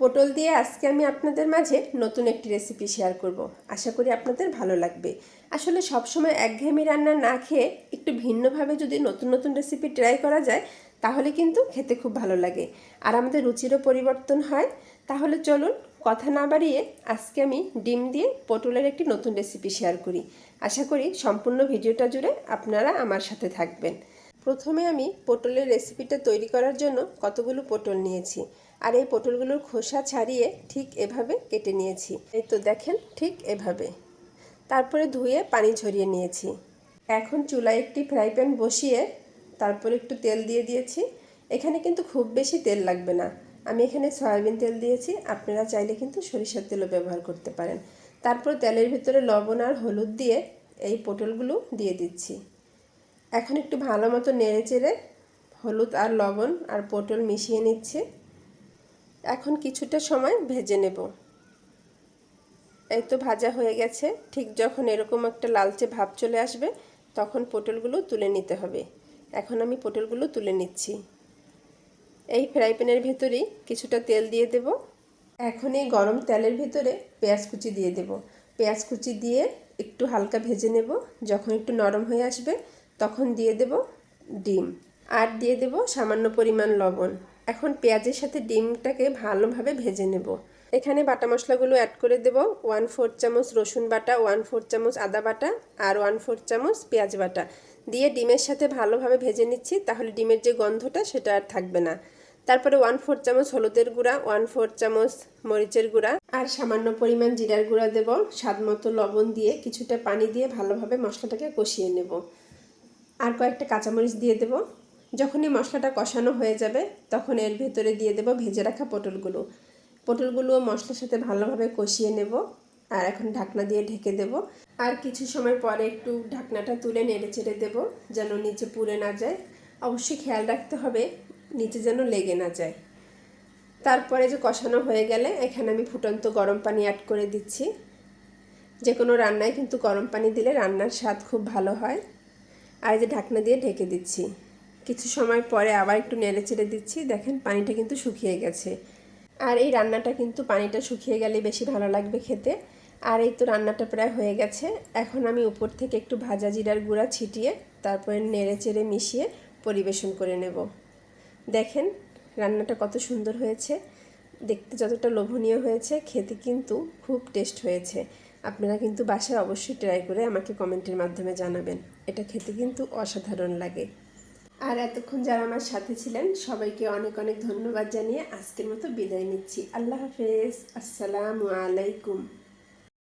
পটল দিয়ে আজকে আমি আপনাদের মাঝে নতুন একটি রেসিপি শেয়ার করব। আশা করি আপনাদের ভালো লাগবে। আসলে সবসময় একঘেয়েমি রান্না না খেয়ে একটু ভিন্নভাবে যদি নতুন নতুন রেসিপি ট্রাই করা যায়, তাহলে কিন্তু খেতে খুব ভালো লাগে। আর আমাদের রুচিরও পরিবর্তন হয়। তাহলে চলুন কথা না বাড়িয়ে আজকে আমি ডিম দিয়ে পটলের একটি নতুন রেসিপি শেয়ার করি। আশা করি সম্পূর্ণ ভিডিওটা জুড়ে আপনারা আমার সাথে থাকবেন। প্রথমে আমি পটলের রেসিপিটা তৈরি করার জন্য কতগুলো পটল নিয়েছি। আর এই পটলগুলোর খোসা ছাড়িয়ে ঠিক এভাবে কেটে নিয়েছি। এই তো দেখেন ঠিক এভাবে। তারপরে ধুয়ে পানি ঝরিয়ে নিয়েছি। এখন চুলায় একটি ফ্রাই প্যান বসিয়ে তারপরে একটু তেল দিয়ে দিয়েছি। এখানে কিন্তু খুব বেশি তেল লাগবে না। আমি এখানে সয়াবিন তেল দিয়েছি। আপনারা চাইলে কিন্তু সরিষার তেলও ব্যবহার করতে পারেন। তারপর তেলের ভিতরে লবণ আর হলুদ দিয়ে এই পটলগুলো দিয়ে দিচ্ছি। এখন একটু ভালো মতো নেড়ে চেড়ে হলুদ আর লবণ আর পটল মিশিয়ে নিচ্ছে। এখন কিছুটা সময় ভেজে নেব। এই তো ভাজা হয়ে গেছে। ঠিক যখন এরকম একটা লালচে ভাব চলে আসবে, তখন পটলগুলো তুলে নিতে হবে। এখন আমি পটলগুলো তুলে নিচ্ছি। এই ফ্রাই প্যানের ভেতরেই কিছুটা তেল দিয়ে দেব। এখন এই গরম তেলের ভেতরে পেঁয়াজ কুচি দিয়ে দেব। পেঁয়াজ কুচি দিয়ে একটু হালকা ভেজে নেব। যখন একটু নরম হয়ে আসবে তখন দিয়ে দেব ডিম। আর দিয়ে দেব সামান্য পরিমাণ লবণ। এখন পেঁয়াজের সাথে ডিমটাকে ভালোভাবে ভেজে নেব। এখানে বাটা মশলাগুলো অ্যাড করে দেব। ওয়ান ফোর চামচ রসুন বাটা ওয়ান ফোর চামচ আদা বাটা আর ওয়ান ফোর চামচ পেঁয়াজ বাটা। দিয়ে ডিমের সাথে ভালোভাবে ভেজে নিচ্ছি, তাহলে ডিমের যে গন্ধটা সেটা আর থাকবে না। তারপরে ওয়ান ফোর চামচ হলুদের গুঁড়া ওয়ান ফোর চামচ মরিচের গুঁড়া আর সামান্য পরিমাণ জিরার গুঁড়া দেব। স্বাদ মতো লবণ দিয়ে কিছুটা পানি দিয়ে ভালোভাবে মশলাটাকে কষিয়ে নেব। আর কয়েকটা কাঁচামরিচ দিয়ে দেব। যখনই মশলাটা কষানো হয়ে যাবে, তখন এর ভেতরে দিয়ে দেব ভেজে রাখা পটলগুলো। পটলগুলো মশলার সাথে ভালোভাবে কষিয়ে নেব আর এখন ঢাকনা দিয়ে ঢেকে দেব। আর কিছু সময় পরে একটু ঢাকনাটা তুলে নেড়ে চেড়ে দেবো, যেন নিচে পুড়ে না যায়। অবশ্যই খেয়াল রাখতে হবে, নিচে যেন লেগে না যায়। তারপরে যে কষানো হয়ে গেলে, এখানে আমি ফুটন্ত গরম পানি অ্যাড করে দিচ্ছি। যে কোনো রান্নায় কিন্তু গরম পানি দিলে রান্নার স্বাদ খুব ভালো হয়। আর এই যে ঢাকনা দিয়ে ঢেকে দিচ্ছি। কিছু সময় পরে আবার একটু নেড়ে চেড়ে দিচ্ছি। দেখেন পানিটা কিন্তু শুকিয়ে গেছে। আর এই রান্নাটা কিন্তু পানিটা শুকিয়ে গেলে বেশি ভালো লাগবে খেতে। আর এই তো রান্নাটা প্রায় হয়ে গেছে। এখন আমি উপর থেকে একটু ভাজা জিরার গুঁড়া ছিটিয়ে তারপরে নেড়ে চেড়ে মিশিয়ে পরিবেশন করে নেব। দেখেন রান্নাটা কত সুন্দর হয়েছে। দেখতে যতটা লোভনীয় হয়েছে, খেতে কিন্তু খুব টেস্ট হয়েছে। আপনারা কিন্তু বাসায় অবশ্যই ট্রাই করে আমাকে কমেন্টের মাধ্যমে জানাবেন। এটা খেতে কিন্তু অসাধারণ লাগে। আর এতক্ষণ যারা আমার সাথে ছিলেন, সবাইকে অনেক অনেক ধন্যবাদ জানিয়ে আজকের মতো বিদায় নিচ্ছি। আল্লাহ হাফেজ। আসসালামু আলাইকুম।